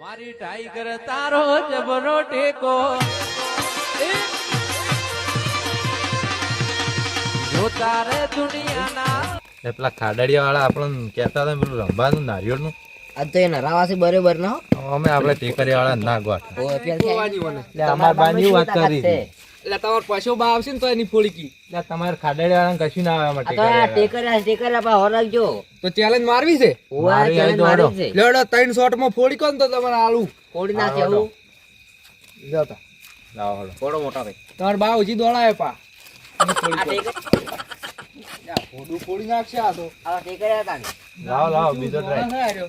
મારી ટાઈગર તારો જબરો ટેકો. જો તારે દુનિયાના એ પેલા ખાડડિયા વાળા આપણને કહેતા હતા ને પેલું રંભાનું નારિયેળનું. આ તો એ નરાવાસી બરોબર ના અમે આપણે ટેકરી વાળા ના ગોઠ અમાર બાની વાત કરી. એટલે તમાર પશુ બા આવશે ને તો એની ફોડકી એટલે તમારે ખાડડિયા વાળાને કશું ના આવે ટેકરિયા ટેકર્યા ટેકર્યા પા હોરગજો તો ચેલેન્જ મારવી છે? ઓવા મારી challenge આવી દોડો. મારી છે. લેડો ત્રણ શોટમાં ફોડી કોણ તો તમારે આલુ. ફોડી નાખે હાલો. જતા લાવો હળો. થોડો મોટા ભાઈ. તમાર બા ઉજી દોડાય પા. ફોડું ફોડી નાખશે આ તો. આ ટેકર્યા હતા ને લાવો લાવો બીજો ટ્રાય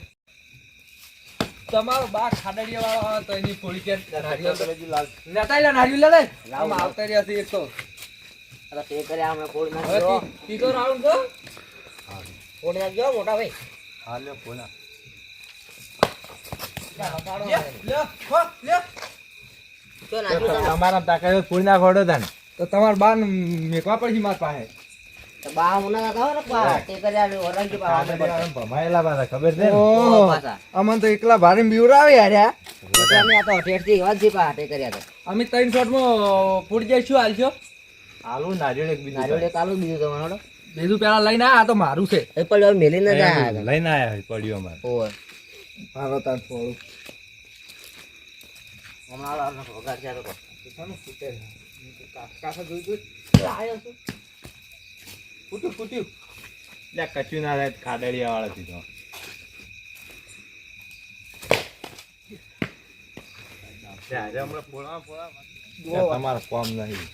તમારો બા ખાડડીયા વાળો આવે તો એની થોડી કે લેતા લે નારિયેળ લે લાવો. આમ આવતા રહ્યા છે એક તો. આ તો ટેકર્યા હમણાં કોડી હવે પીતો રાઉન્ડ તો? ના ગયો મોટા ભાઈ. હા. લે લે લે તો નાખ્યું તમારા તાકાત ફૂલ ના ખોડો તાન તો તમાર બા મેકવા પડશે મારા પાસે. અમન તો એકલા ભારે બીવરાવે યાર અમે આ તો ઠેઠથી એવા જ જી પા ટેકર્યા તો અમે ત્રણ શોટમાં જઈશું હાલશો? આલુ નારિયેળ એક બીજું નારિયેળ એક આલુ બીજું તમારો બીજું પેલા લઈને આ તો મારું છે. એ પણ હવે મેલીને જ આયા. લઈને આયા પડ્યું. મારો તાર થોડું હમણાં વગાડ છે? કાકા જોઈ જોઈ. આયો છું. ફૂટ્યું ફૂટ્યું એટલે કચ્યું ના થાય ખાડડિયા વાળા ફોડવા તમારે કોમ નહીં.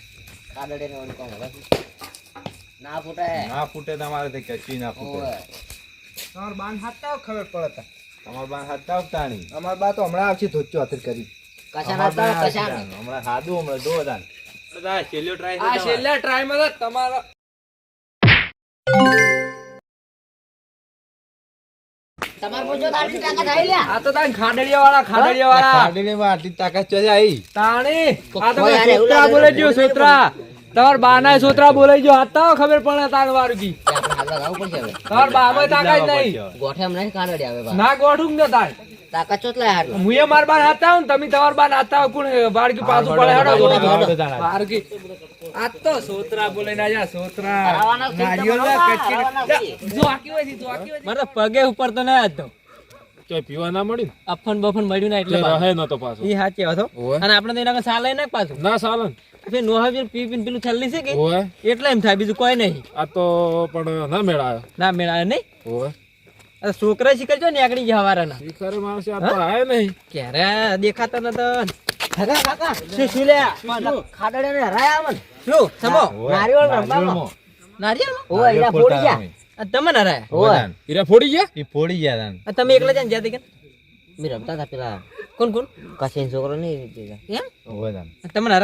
ના ફૂટે. તમારે તે કચ્યું ના ફૂટે. ઓવે. બાન હાથતા ખબર પડે તા. તમારે પાસે હાથતા આવતા નહીં અમાર બા તો હમણાં આવશે ધોચ્યો હાથર કરી. કશા ના કશા હમણાં સાદું હમણાં દો દાન છેલ્લો ટ્રાય આ છેલ્લા ટ્રાયમાં તમારો તમારે પૂછો તો આટલી તાકાત આવી લ્યા. આ તો તાન ખાડડિયા વાળા ખાડડિયા વાળા ખાડીને આટલી તાકાત ચોથી આવી? તાણી આ એવું સોત્રા બોલાઈ ગયો સોત્રા. તમાર બાના ખબર પડે તાન વારગી. તમાર બામાં તાકાત નહીં. ગોઠે આવે ના ગોઠું ને તાણ હારું. મુએ માર બાર હું તમે તમાર બાર કોણ પાછું પડે હાડો, આ તો સોત્રા ના. જો આકી હોય જો આકી હોય. પગે ઉપર તો ના હતો પીવા ના અફન બફન મળ્યું ના એટલે ને રહે નતો પાછો. ઈ સાચી હતો અને આપણે તો એના સાલ લઈને પાછું. ના ફેર નોહા પી પીન પેલું છલ્લી છે કે? એટલે એમ થાય બીજું કોઈ નહીં. આ તો પણ ના મેળાયો. ના મેળાયો નહીં. છોકરા શીખરજો ને નીકળી ગયા હવારાના. શિખરે માણસે આ તો આયો નહીં. ક્યારે દેખાતા નતા. કાકા, કાકા, શું શું લ્યા? ખાદડીને હરાયા અમન. શું સમો નારિયેળ રમવામાં. નારિયેળ ઓવે, એના ફોડી ગયા. તમે ના રહ્યા ઓવે ફોડી ગયા? ઈ ફોડી ગયા દાન. તમે એકલા જઈને જ્યાં કે મેં રમતા હતા પેલા. કોણ કોણ? કશીન છોકરો નહીં. એમ? ઓવે દાન. તમે ના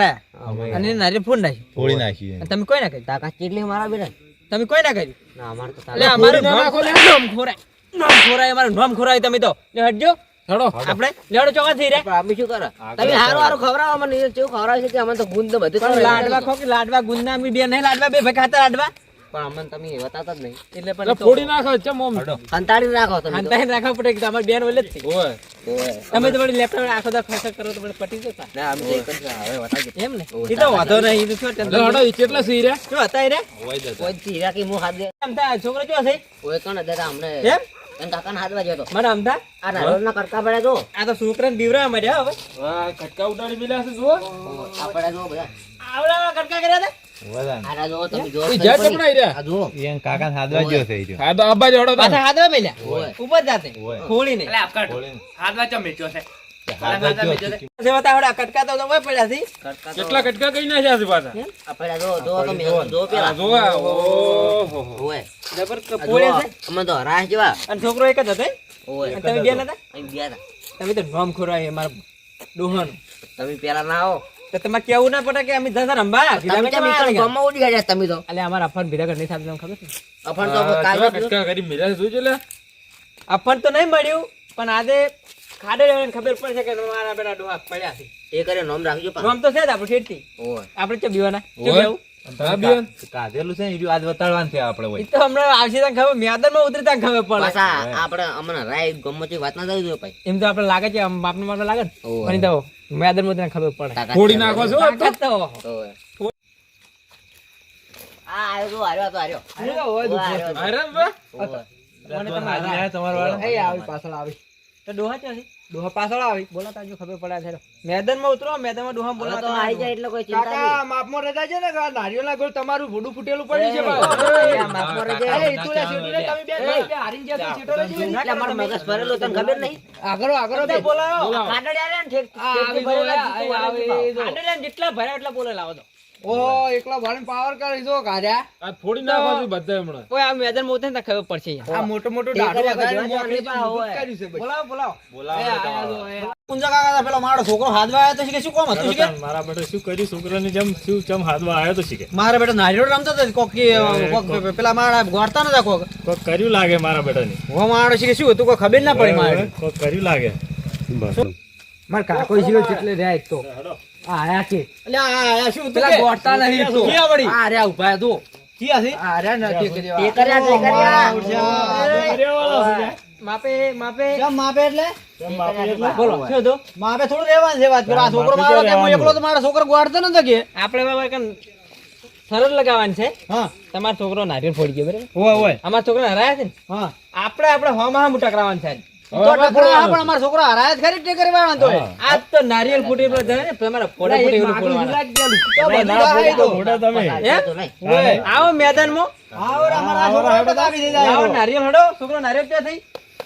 અને નારિયેળ ફોડ નાખી ફોડી નાખી તમે કોઈ ના કર્યું? તાકાત કેટલી મારા બેટા? તમે કોઈ ના અમારે તો ખોરાય. અમારું નામ ખોરાય તમે તો. લે હટજો. હડો. આપણે લેવડો ચોકા થઈ રે અમે શું કરે. તમે હારો હારો ખવરાવો મને એ કેવું ખવડાવે છે કે અમે તો ગુંદ બધું પણ લાડવા ખો કે લાડવા ગુંદ ના અમે બે નહીં લાડવા બે ભાઈ ખાતા લાડવા. પણ અમને તમે બતાવતા જ નહીં. એટલે પણ ફોડી નાખો ચમ ઓમ હંતાડી રાખો તમે હંતાડી રાખો પડે કે તમારી બેન ઓલે જ છે. ઓવે. તમે તો વળી લેપટોપ આખો દા ફેસક કરો તો પટી જતા. ના અમે તો એક જ હવે વટાવી એમ ને? એ તો વાંધો નહીં એ તો હેડો ઈ કેટલા સી રે શું હતા રે એ રે કોઈ ચીરા કે મું હાથ દે. આમ થા છોકરો જો છે? ઓય કણ દેતા અમને એમ? એમ કાકાના હાથ બાજુ મને આમ આ નારોલના કડકા પડ્યા જો આ તો છોકરાને બીવરા મળ્યા હવે. વાહ કટકા ઉડાડી મિલ્યા છે જુઓ. આ પડ્યા જો બધા. આવડા કટકા કર્યા હતા? ઓવે દાન. આરા જો તમે જો ઈ જ્યાં ચપડાઈ રહ્યા? આ જો ઈ એન કાકા હાથવા ગયો છે ઈ રહ્યો. હા તો આબા જોડો તો પાછા હાથમાં મેલ્યા ઉપર જાતે. ઓય. ખોળી ને ચમેચ્યો છે. ગયો છે. સેવા તાવડા કટકા તો ઓય પડ્યા છે. કડકા તો કેટલા કટકા કઈ નાખ્યા છે પાછા? આ પડ્યા જો જો તમે જો આ પેલા. જોવા ઓહો. ઓય. જબર આ પોળ્યા જો, છે. અમે તો હરાશ જેવા. અને છોકરો એક જ હતો તમે બે નતા? હતા. તમે તો નોમ ખોરાય મારા ડોહાનું તમે પેલા ના આવો. તો તમારે કેવું ના પડે કે અમે ધસા રંબા તમે કેમ ગામમાં ઉડી ગયા તમે તો. એટલે અમારા અફન ભીડા નહીં તમને ખબર છે? તો કાલ કરી મિલ્યા જોજો લે અફન તો નહીં મળ્યું પણ આજે ખાડે ખબર પડશે કે મારા બેટા ડોહા પડ્યા છે. એ કરે નોમ રાખજો પા નોમ તો છે જ આપણું ઠેઠથી ઓય. આપણે ચો બીવાના ચો બેવું હા, છે ને આજ વતાડવાનું છે આપણે હોય. તો હમણાં આવશે ત્યાં ખબર મેદાનમાં ઉતરે ત્યાં ખબર પડે. પાછા આપણે અમને રાય ગમતી વાત ના થવી જોઈએ ભાઈ એમ તો આપણે લાગે છે આમ બાપને બાપને લાગે ને. ઓવે. પણ મેદાનમાં ઉતરે ખબર પડે. ફોડી નાખો. છો તો? આ આવ્યો જો, આવ્યો તો આવ્યો. આવ્યો તો, આવ્યો અરે બા. ઓવે. મને તો તમે હાજી આયા. તમારા વાળા? એ આવી પાછળ આવી. તો ડોહા ક્યાં છે? ડોહા પાછળ આવી. બોલો તાજો ખબર પડે છે મેદાનમાં ઉતરો મેદાનમાં ડોહા બોલા તો આવી જાય એટલે કોઈ ચિંતા કાકા માપમાં રજા છે ને? કા નારિયેળના ગોળ તમારું ભૂડું ફૂટેલું પડ્યું છે માપમાં એ, તમે બે બે હારીને ગયા સીટો. એટલે મારું મગજ તને ખબર નહીં? આગળ આગળ બે બોલાવો. ને ઠેક- જેટલા ભર્યા એટલા બોલે લાવો તો. ઓહો એકલો ભાડીને પાવર કરી દો કાઢ્યા. આ ફોડી નાખો છો બધા હમણાં. ઓય આ મેદાનમાં ઉતરે ને ખબર પડશે. આ મોટો મોટો તે મોકલી. કર્યું છે બોલાવો બોલાવો. બોલાવો કાકા પેલો મારો છોકરો હાથવા આવ્યો શું કોમ હતું મારા બેટા શું કર્યું? છોકરાની જેમ શું ચમ હાથમાં આવ્યો તો મારા બેટા નારિયેળ રમતો હતો કોક કોક પેલા મારા ગોળતા નતા કોક. કોક કર્યું લાગે મારા બેટાની. હો મારો શીખે શું હતું? કોઈ ખબર ના પડી મારે. કોક કર્યું લાગે. માર કાકો તો. આ આયા કે? એટલે આ આ શું પેલા કે? ગોઠતા નહીં તો. ક્યાં વળી? આ રહ્યા ઊભા તો. ક્યાં આસી આ રહ્યા નથી એ કર્યા તે કર્યા માપે માપે. કેમ માપે એટલે? બોલો. શું હતું? માપે થોડું રહેવાનું છે વાત કરો. આ છોકરો મારો કે હું એકલો તો મારો છોકરો ગોળતો નતો કે? આપણે બાબા કન સરળ લગાવવાનું છે? હા. તમારો છોકરો નારિયેળ ફોડી ગયો બરાબર? હોય હોય અમારા છોકરા હરાયા છે ને? હા. આપણે આપણે હોમાં હામું ટકરાવવાનું છે. તો ટકરો હા પણ અમારો છોકરો હરાય જ ખરી જ ટેકરી વાળા તો. આજ તો નારિયેળ ફૂટી પેલો જાણે ને તમારા ફોડે ફૂટી એવું ફોડવાના. તો બધું રાહાય તો. મોટા તમે. હે? તો નહીં. હોય. આવો મેદાનમાં. હા, ઓરે અમારા આ છોકરો બધા આવી જઈ જાય. લાવો નારિયેળ હડો. છોકરો નારિયેળ ક્યાં થઈ?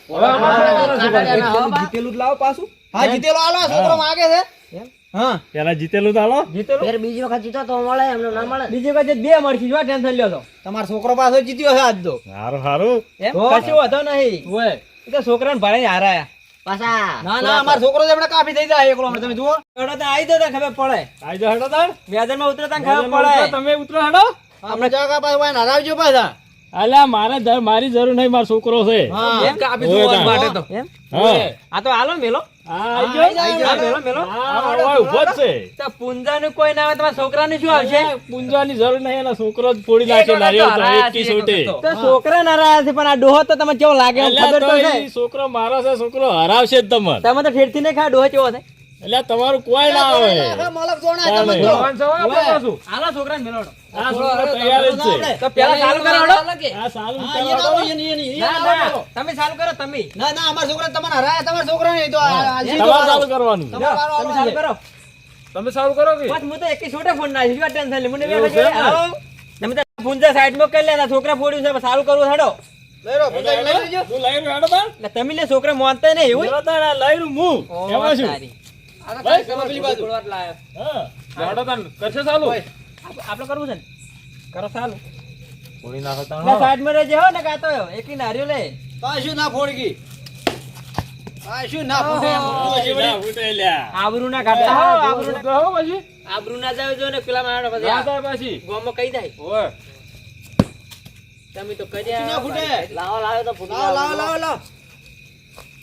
કાંદડિયાના હવા બા. જીતેલું લાવો પાછું. હા જીતેલો આલો છોકરો માગે છે. હા. પેલા જીતેલું તો જીતેલું? બીજી વખત જીતો તો મળે એમને ના મળે. બીજી વખત બે મળશે જો ટેન્શન લ્યો તો. તમારો છોકરો પાછો જીત્યો છે આજ તો. સારું સારું કશું વધો નહીં. હોય એ તો છોકરાને ભાડે હારાયા. પાછા. ના ના અમારો છોકરો હમણાં કાપી થઈ જાય એકલો. હમણાં તમે જુઓ. હડો તો આવી જતા ખબર પડે. આઈ જાઓ હેડો તાણ. માં ઉતરે તો ખબર પડે. તમે ઉતરો હેડો. હમણાં જગા પાછા વાય ના પાછા. અલ્યા મારે મારી જરૂર નહીં મારો છોકરો છે. એમ કાપી માટે તો. એમ? હા. આ તો હાલો મેલો હા, આઈ જાઓ. આઈ જાઓ. આ મેલો મેલો. હા, ઓય, ઊભો જ છે. તો પુંજાનું કોઈ ના આવે તમારા છોકરાનું શું આવશે? પૂંજવાની જરૂર નહીં એના છોકરો મારા છે પણ આ ડોહો તો તમે કેવો લાગે એમ અલ્યા ખબર તો તો છે ઈ છોકરો મારો છે છોકરો હરાવશે જ તમે તો ફેરથી ને ખા ડોહો કેવો છે? એટલે તમારું કોઈ ના આવે મલક જોણા તમે તો. હાલો છોકરાને મેલોડો આ છોકરા તૈયાર જ છે. તો પેલા ચાલુ કરાવડો આ ચાલુ કરાવડો અહીંયા ના હોય, અહીંયા- અહીંયા- અહીંયા ના ના ના તમે ચાલુ કરો તમે. ના ના અમાર છોકરા તમારા હરાયા તમારા છોકરા ને તો તમારે ચાલુ કરવાનું. છે. તમે ચાલુ કરો. તમે સારું કરો કે? બસ હું તો એકી છોટે ફોન ના શું ટેન્શન લે? મને એવું બેઠો છે છે ને? હાલો તમે તો પૂંજા કરી લે છોકરા ફોડ્યું છે સારું કરવું હેડો લઈ લો, પૂજા લઈ લેજો. તું લઈ રહ્યો હેડો તાણ. તમે લે છોકરા માનતા નહીં એવું? લઈ હું. એમાં શું? કરશે ચાલુ? આપણે કરવું છે ને? કરો ચાલુ. ફોડી નાખો તાણ. એટલે સાઈડમાં રહેજે હો ને ગાતો એકી નારિયો લે. પાછું ના ફોડકી પાછું ના ફૂટે ના ફૂટે લ્યા. આબરૂ ના કાઢતા હો આબરૂ ના હો પછી. આબરૂ ના જાવ જો ને પેલા મારા પછી ના થાય પછી. ગામમાં કહી જાય ઓય. તમે તો પાછું ના કર્યા ફૂટે લાવો લાવો તો ફૂટી લાવો લાવો. લાવો લાવો લાવો ફૂટી જાય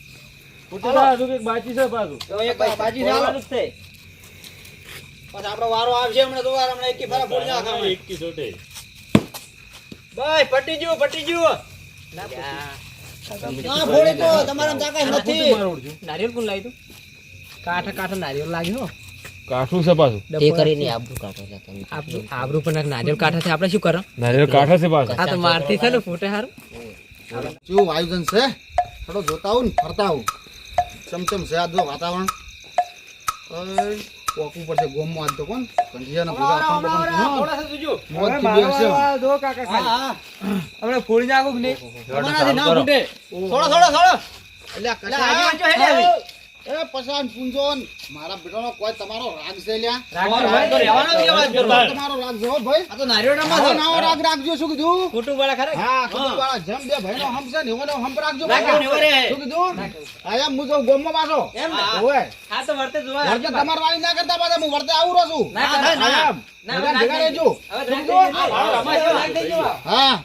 હજુ કંઈક બાકી છે પાછું. તો છે, હાલો. બોલવાનું જ છે. પછી આપણો વારો આવશે હમણાં તો વાર હમણાં એકી ફેરા ફોડી નાખે હમણાં. એકી સોટે. ભાઈ પટી ગયું પટી ગયું. ના ફોડી તો તમારા તાકાત નથી. નારિયેળ કોણ લાવી તું? કાઠા કાઠા નારિયેળ લાગ્યો કાઠું છે પાછું. તે કરીને આબરૂ કાઢો છો તમે. આબરૂ આબરૂ પણ નારિયેળ કાઠા છે. આપણે શું કરો? નારિયેળ કાઠા છે પાછું. આ તો મારતી છે ને ફૂટે હારું. કેવું આયોજન છે? થોડો જોતા આવું ને ફરતા આવું. ચમચમ છે આ જો વાતાવરણ ઓય, પોકવું પડશે ગોમમાં આજ તો કોણ કંઠિયાના ભેગા. જો કાકા હા હા આપણે ફોડી નાખું કે નહીં ના ફૂટે થોડો થોડો થોડો એટલે જો. એ પસાન પૂંજોન મારા બેટાનો કોઈ તમારો રાગ છે લ્યા? તમારો તો રહેવાનો જ કેવા કરો. તમારો રાગ છે ભાઈ. આ તો નારિયેળમાં આવો નાવો રાગ રાખજો શું કીધું? ખોટું વાળા ખરા હા કીધું વાળા જેમ બે ભાઈનો હમ છે ને એનો હમ રાખજો. શું કીધું? હા એમ હું જાઉં ગોમમાં પાછો. એમ? ઓય આ તો વર્તે જોવા વર્તે તમાર વાળી ના કરતા પાછા હું વર્તે આવું રહું છું. ના ના. ના હા. ના, ભેગા ના, રહેજો. હવે શું રાખ કીધું? દેજો. આ રમાય છે, રાખ દેજો. હા.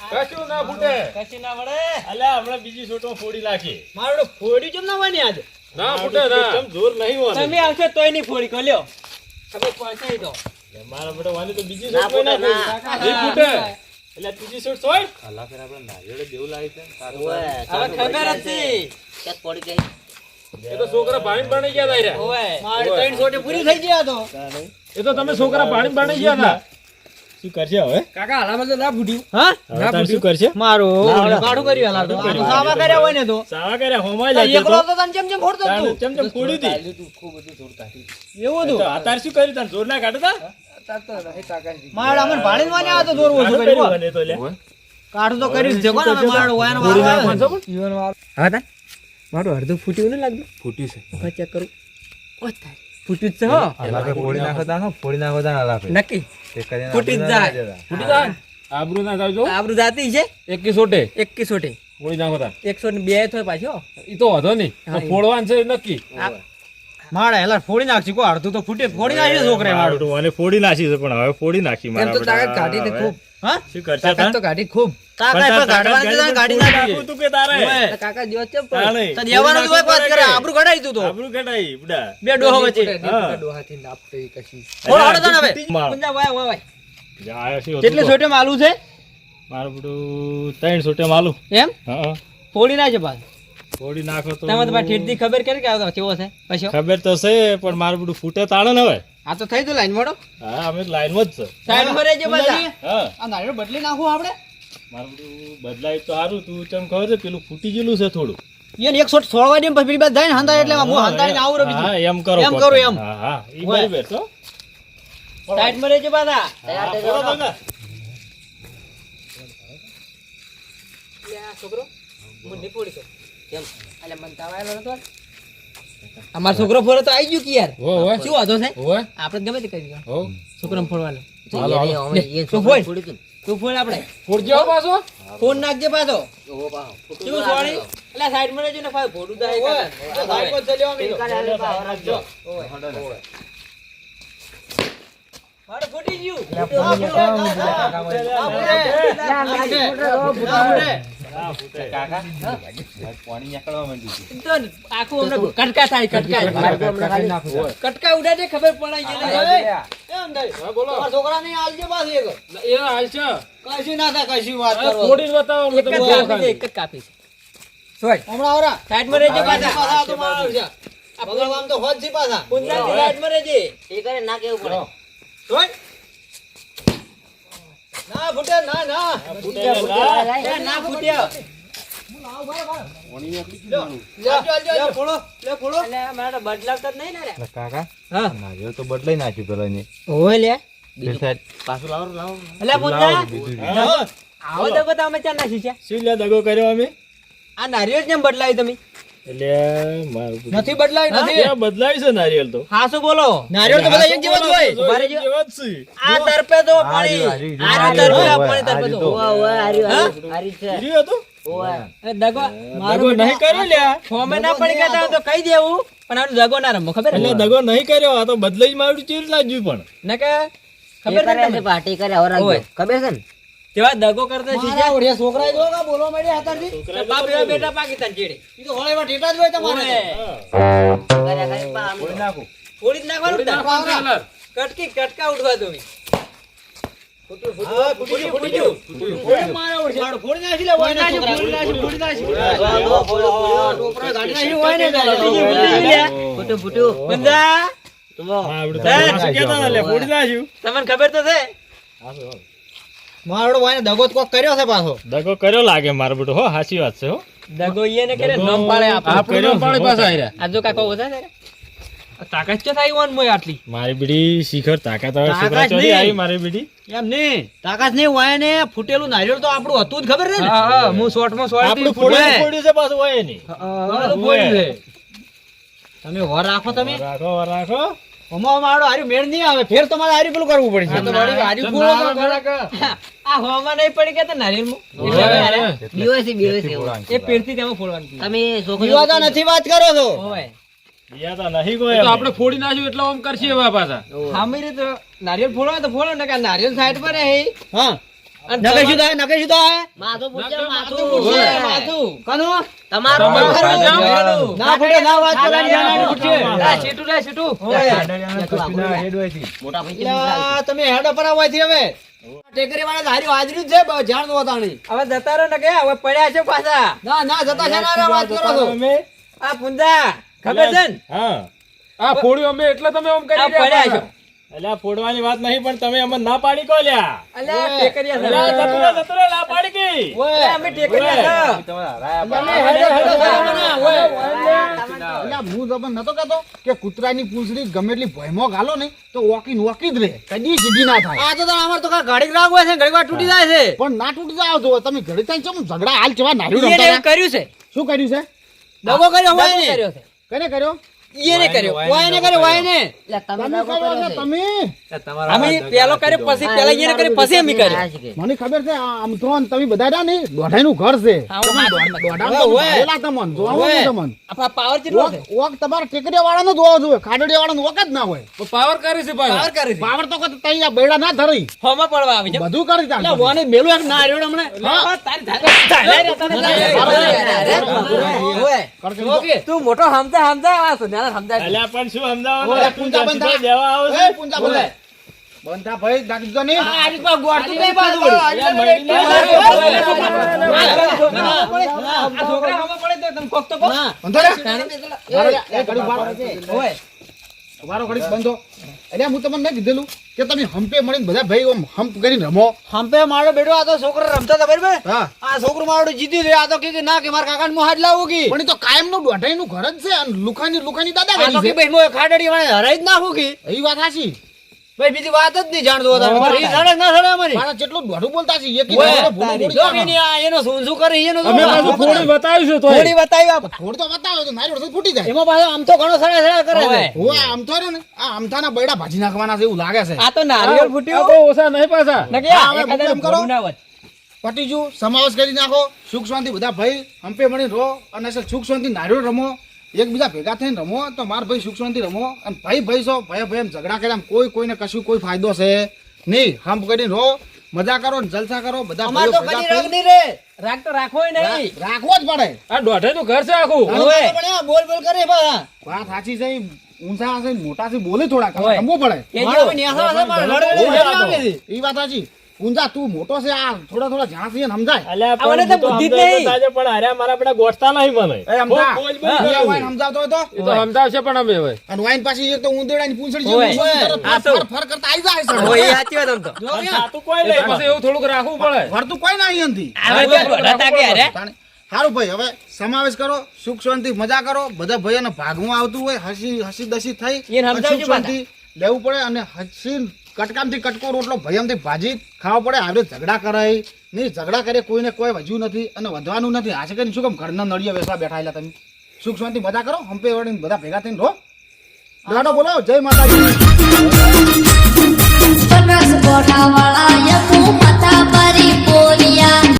કશું ના ફૂટે. કશું ના વળે. અલ્યા હમણાં બીજી છોટો ફોડી નાખી. મારો ફોડી કેમ ના હોય ને આજ? ના ફૂટે ના. તમ જોર નહીં હોય તમે આવશો તોય નહીં ફોડી કલ્યો તમે પહોંચાઈ દો. મારા બેટા વાલી તો બીજી ના ફૂટે, ના. ફૂટે. એટલે ત્રીજી છોટ સોય. અલા ફેર આપણે નારિયેળ દેવું લાવી છે. હવે ખબર હતી. કે પડી ગઈ? એ તો છોકરા પાણી પાણી ગયા હતા યાર. ત્રણ સોટી પૂરી થઈ ગયા તો. એ તો તમે છોકરા પાણી પાણી ગયા હતા શું કરશે હવે. કાકા હાલામાં તો ના ફૂટ્યું હા? ના શું કરશે મારો. કાઢું કરી હાલા તો સાવા કર્યા હોય ને તો. સાવા કર્યા હોમાય તો લાગ્યો એકલો તો. તો તને જેમ જેમ ફોડતો તું. ચમ ચમ ફોડી દી એવું હતું? તો આ શું કર્યું? તાર જોર ના કાઢતા? મારે અમને ભાળીને વાને આ તો જોર ઓછું કાઢું કર્યું કર્યું મને તો લ્યા. કાઢું તો કર્યું જ છે કોણ અમે મારો વાયનો વારો હા તા મારું અડધું ફૂટ્યું ને લાગ્યું ફૂટ્યું છે. ચેક કરું. ઓ તારે. ફૂટ્યું જ છે હો ફોડી નાખો તા હો, ફોડી નાખો તા અલા નક્કી ફૂટી જ જાય. ફૂટી જા આબરૂ ના જાવજો આબરૂ જાતી છે એકી સોટે એકી સોટી ફોડી નાખો તા એકસો ને બે થોય પાછો ઈ તો વધો નહીં તો ફોડવાનું છે નક્કી મારે હેલા ફોડી નાખી કો અડધું તો ફૂટે ફોડી નાખી છોકરે માળું અને ફોડી નાખી છે પણ હવે ફોડી નાખી એમ મારા તો તાકાત કાઢી દે ખૂબ શું કરશે તો ખૂબ. તો કે તારે? કાકા છે તો દેવાનું હોય પાછ કરે આબરૂ કઢાઈ તું તો. આબરૂ કઢાઈ, બુડા. બે ડોહો વચ્ચે. નહીં ફૂટે, નહીં ફૂટે, ડોહાથી ના ફૂટે ઈ કશી. ફોડ હાડો તને હવે. મારો. વાય વાય વાય. જા, આયો છે, કેટલી સોટે માલું છે? મારું બધું ત્રણ સોટે માલુ એમ? હા ફોડી નાખે છે ફોડી નાખો તો તમે તમારે ઠેઠથી ખબર કરી કે આવતો કેવો છે? પછી ખબર તો છે પણ મારું બધું ફૂટે તાળે ને હવે. આ તો થઈ તો લાઈન મોડો હા અમે લાઈનમાં જ છે. સાઈડમાં રહેજો બધા. હા. આ નારિયેળ બદલી નાખું આપણે? મારું બદલાય તો સારું તું ચમ ખબર છે પેલું ફૂટી ગયેલું છે થોડું. એને એક શોટ છોડવા દે પછી પેલી બાદ જાય ને હંતા એટલે હું હંતાડીને આવું રહ્યો હા એમ કરો એમ. કરું એમ. હા હા ઈ બરાબર તો સાઈડમાં રહેજો બધા. તૈયાર થઈ છોકરો. ફોડી કેમ? મને તાવ નતો? અમારો છોકરો ફોડે તો આવી ગયો કે યાર. ઓ હો. શું વાંધો છે? ઓ આપણે ગમે તે કરી દઈએ. ઓ છોકરો ફોડવાનો. હાલો, હાલો. એ તું ફોડ. તું. ફોડ આપણે. ફોડજો પાછો. ફોન નાખજે પાછો. ઓ પાહો. શું તો એટલે સાઈડમાં રહેજો ને ભાઈ ફોડું દા એ કાકા. સાઈડમાં ચલ્યો પાહો રાખજો. મારે ફૂટી ગયું. પાણી નીકળવા માંડ્યું તો આખું અમને કટકા થાય કટકા. કટકા ઉડાડે ખબર પડાય છે. ને. એમ થાય. હા બોલો. તમારા છોકરાને આલજે પાછું એક. એ હાલ કશું ના થાય કશું વાત કરો ફોડીને બતાવો એક જ કાપી એક જ કાપી સોય. હમણાં આવરા સાઈડમાં રહેજે પાછા. પાછા તો મારા છે. આ ભગવાન તો હોજ છે પાછા. પુંજાથી સાઈડમાં રહેજે. ટીકાને ના કેવું પડે. સોય. ના ફૂટે ના ના. એ ના ફૂટ્યો. લે, લે, ફોડો લે ફોડો. એટલે મારે તો બદલાવતા નહીં ને રે. એટલે કાકા. હા. નારિયેળ તો બદલાઈ નાખ્યું પેલા ને પાછું લાવો, લાવો. આવો તો અમે ચાર નાખી છે. શું લે દગો કર્યો અમે? આ નારિયેળ કેમ બદલાવી તમે? એટલે મારું નથી બદલાય નથી. બદલાય છે નારિયેલ તો. હા શું બોલો? નારિયેલ તો બધા એક જેવા જ હોય. જેવા જ છે. આ તરફે તો પાણી. આ આ પાણી તરફે તો તો. ઓવે, આરી હારી છે. રહ્યું હતું? દગો દગો નહીં કર્યો લ્યા ફોમે ના પડી ગયા તો કહી દેવું પણ આનું દગો ના રમો ખબર એટલે દગો નહીં કર્યો આ તો બદલાઈ મારું ચીર લાગ્યું પણ? ને કે ખબર છે પાર્ટી કરે ટીકા રે, હવે રાખજો. ઓવે. ખબર છે ને? જેવા દગો કરતા મારા શીખ્યા? ઓઢિયા છોકરાએ જો કા બોલવા માંડ્યા હાથાથી. બાપ એવા બેટા પાકિસ્તાન ચીડે ઈ તો હોળે એવા ટેટા જ હોય તમારે અરે ખાલી પા, આમ. નાખો. થોડી જ નાખવાનું. પાવરા. કટકી કટકા ઉઠવા દો છોકરા. તમને ખબર તો છે? મારો હોય ને દગો તો કોક કર્યો છે પાછો. દગો કર્યો લાગે મારો બેટો હો સાચી વાત છે હો. દગો ઈએ ને કરે નમ પાડે આપણે આપણે પાડે પાછા આયરા. આ જો કાકો ઓછા છે તાકાત કે થાય વન મોય આટલી? મારી બીડી શિખર તાકાત હવે છોકરા ચોરી આવી મારી બીડી એમ ને તાકાત નહીં હોય ને ફૂટેલું નારિયેળ તો આપણું હતું જ ખબર છે ને? હા હું શોર્ટમાં શોર્ટ આપણું ફોડ્યું ફોડ્યું છે પાછું હોય ને હા ફોડ્યું છે. તમે વર રાખો તમે. રાખો રાખો. અમારો મારો મેળ નહીં આવે ફેર તમારે હાર્યું પેલું કરવું પડશે આ તો વળી હાર્યું ફૂલો આ હવામાં નહીં પડી ગયા તો. એ પેરથી તેમાં ફોડવાનું. તમે છોકરી વિવાદા નથી વાત કરો છો. ઓય. તો તો. આપણે ફોડી નાખ્યું એટલે આમ કરશે પાછા. હામી રીતે નારિયેળ ફોડો તો ફોડો ને કે આ નારિયેળ સાઈડ પર હે હા. માથું પૂછે માથું માથું. કનું? તમારું? ના ફૂટે ના વાત કરવાની લે. મોટા ભાઈ તમે હેડ પર હવે ટેકરી વાળા ધારી હારી હાજરી જ છે જાણ દો તાણી હવે જતા રહો ને કે હવે પડ્યા છે પાછા. ના ના જતા છે ના વાત કરો છો. આ પુંજા ખબર છે ને? હા. આ ફોડ્યું અમે એટલે તમે આમ કરી રહ્યા પડ્યા છો. આ ફોડવાની વાત નહીં પણ તમે અમને ના પાડી કો લ્યા. અલ્યા ટેકરિયા ના પાડી ગઈ અલ્યા, અમે ટેકરિયા હેડો હેડો હું જબર નતો કહેતો કે કૂતરાની પૂંછડી ગમે એટલી ભયમો ગાલો ને તો વોકી વોકી જ રહે. કદી સીધી ના થાય. આ તો અમાર તો કા ઘડીક રાગ હોય છે ઘડી વાર તૂટી જાય છે. પણ ના તૂટી જાવ તો તમે ઘડી થાય ચમ ઝઘડા હાલ ચેવા નાર્યું કર્યું છે. શું કર્યું છે? દગો કર્યો હોય કર્યો છે. કને કર્યો? ઈને કર્યો વાય કર્યો વાય તમે તમે કર્યો કર્યો છે છે. તમે અમે પેલો કર્યો પછી પેલા ઈને કર્યો પછી અમે કર્યો મને ખબર છે આમ તો તમે બધા રહ્યા ને દોઢાઈનું ઘર છે પાવર કેટલો તમારે ટેકરીયા વાળાનો જોવો જોઈએ ખાડોડિયા વાળાનો વોક જ ના હોય પાવર કરે છે પાવર કરે છે પાવર તો તઈ આ બેડા ના ધરી હોમાં પડવા આવી છે બધું કરી તા વોને મેલું એક ના રેડો હમણે તારી ધારે- ઓકે તું મોટો હમતા હમતા આ સોનારા સમજાય છે. પણ શું સમજાવવાનું પૂંજા બંધ દેવા આવો છો? પુંજા બંધા ભાઈ દાખલ તો આ રીત પર ગોળતું નહીં પાછું છોકરા હોમાં પડે તો તમે કોક તો કોક. બંધો રે ઘડી ઊભા ઓય, રહો, ઘડીક બંધો એટલે હું તમને નહીં કીધેલું કે તમે હંપે મળીને બધા ભાઈ હંપ કરીને રમો. હંપે મારો બેટો આ તો છોકરો રમતો હતો બરાબર? આ છોકરો મારો જીત્યું છે આ તો કે ના કે મારા કાકાને મોં હાથ લાવું કે? પણ તો કાયમનું કાયમનું દોઢાઈનું ઘર જ છે અને લુખાની લુખાની દાદા ભાઈ ખાડડી વાળા હરાઈ જ નાખું કે. એ વાત હાચી. ભાઈ બીજી વાત જ નહીં જાણતો હતા મારે ઈ સડે ના સડે અમારી. મારા જેટલું દોઢું બોલતા છે એક જો કે આ એનો શું શું કરે એનો અમે પાછું થોડી બતાવ્યું તો થોડી બતાવી આપ. થોડું તો બતાવો તો મારી વડે ફૂટી જાય. એમાં પાછો આમ તો ઘણો સડે સડે કરે છે. ઓય. આમ તો ને આ આમથાના બૈડા ભાજી નાખવાના છે એવું લાગે છે. આ તો નારિયેળ ફૂટ્યો. બહુ ઓછા નહીં પાછા. નકે હા, આ એમ કરો. પટીજુ સમાવેશ કરી નાખો. સુખ શાંતિ બધા ભાઈ હંપે મળી રહો. અને સુખ શાંતિ નારિયેળ રમો. એકબીજા ભેગા થઈને રમો તો માર ભાઈ સુખ શાંતિ રમો. અને ભાઈ ભાઈ છો ભાઈ ભાઈ એમ ઝઘડા કર્યા કોઈ કોઈને કશું કોઈ ફાયદો છે નહીં. હમ કરીને રહો મજા કરો ને જલસા કરો બધા અમાર તો ભેગા કદી રાગ નહીં રે. રાગ તો રાખવો નહીં. રાખવો જ પડે. આ દોઢાઈનું ઘર છે આખું? બોલ બોલ કરે વાત સાચી છે ઊંચા હશે મોટા છે બોલે થોડા રમવું પડે. એ વાત સાચી. ઊંચા તું મોટો છે આ થોડા થોડા જ્યાં છે સમજાય? અલ્યા મને તો બુદ્ધિ જ નહીં. તાજે પણ અરે મારા બેટા ગોઠતા નહીં મને. એ સમજા. સમજાવતો તો એ તો સમજાવશે પણ અમે હવે અને વાઈન પાછી એક તો ઉંદેડાની પૂંછડી જેવું છે, આ તો. ફર ફર કરતા આવી જાય છે. ઓય, એ સાચી વાત આમ તો. તું કોઈ નહીં. પાછું એવું થોડુંક રાખવું પડે. વળતું કોઈ નહીં અંધી. હવે તો દોઢા તાકે હારે. સારું ભાઈ હવે સમાવેશ કરો સુખ શાંતિ મજા કરો. બધા ભાઈઓને ભાગમાં આવતું હોય હસી હસી દસી થઈ સુખ શાંતિ લેવું પડે અને હસી કટકામથી કટકો રોટલો, ભયમથી ભાજી ખાવા પડે. આવડે ઝઘડા કરાય. નહીં, ઝઘડા કરે કોઈને કોઈ વધ્યું નથી અને વધવાનું નથી. આજે કરીને શું કેમ? ઘરના નળીઓ બેઠા બેઠાયેલા તમે. સુખ શાંતિ, મજા કરો? હંપે વળીને બધા ભેગા થઈને રહો લાડો બોલાવો. જય માતાજી.